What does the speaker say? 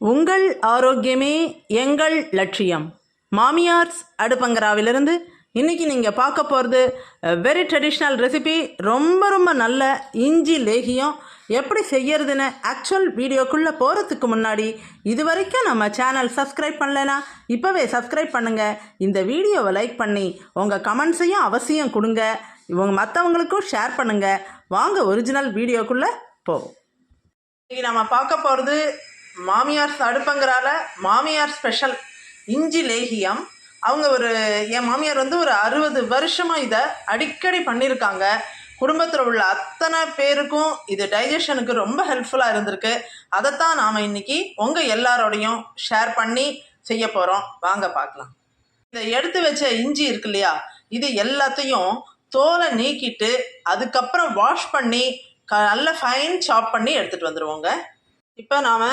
உங்கள் ஆரோக்கியமே எங்கள் லட்சியம். மாமியார்ஸ் அடுப்பங்கராவிலிருந்து இன்றைக்கி நீங்கள் பார்க்க போகிறது வெரி ட்ரெடிஷ்னல் ரெசிபி ரொம்ப ரொம்ப நல்ல இஞ்சி லேகியம். எப்படி செய்யறதுன்னு ஆக்சுவல் வீடியோக்குள்ளே போகிறதுக்கு முன்னாடி இது வரைக்கும் நம்ம சேனல் சப்ஸ்கிரைப் பண்ணலனா இப்போவே சப்ஸ்கிரைப் பண்ணுங்கள் இந்த வீடியோவை லைக் பண்ணி உங்கள் கமெண்ட்ஸையும் அவசியம் கொடுங்க. இவங்க மற்றவங்களுக்கும் ஷேர் பண்ணுங்கள் வாங்க ஒரிஜினல் வீடியோக்குள்ளே போவோம். இன்றைக்கி நம்ம பார்க்க போகிறது மாமியார் அடுப்பங்கிறால மாமியார் ஸ்பெஷல் இஞ்சி லேகியம். அவங்க ஒரு என் மாமியார் வந்து ஒரு அறுபது வருஷமாக இதை அடிக்கடி பண்ணியிருக்காங்க குடும்பத்தில் உள்ள அத்தனை பேருக்கும் இது டைஜஷனுக்கு ரொம்ப ஹெல்ப்ஃபுல்லாக இருந்திருக்கு. அதைத்தான் நாம் இன்னைக்கு உங்கள் எல்லாரோடையும் ஷேர் பண்ணி செய்ய போகிறோம் வாங்க பார்க்கலாம். இதை எடுத்து வச்ச இஞ்சி இருக்கு இல்லையா? இது எல்லாத்தையும் தோலை நீக்கிட்டு அதுக்கப்புறம் வாஷ் பண்ணி க நல்ல ஃபைன் சாப் பண்ணி எடுத்துகிட்டு வந்துடுவோங்க இப்போ நாம்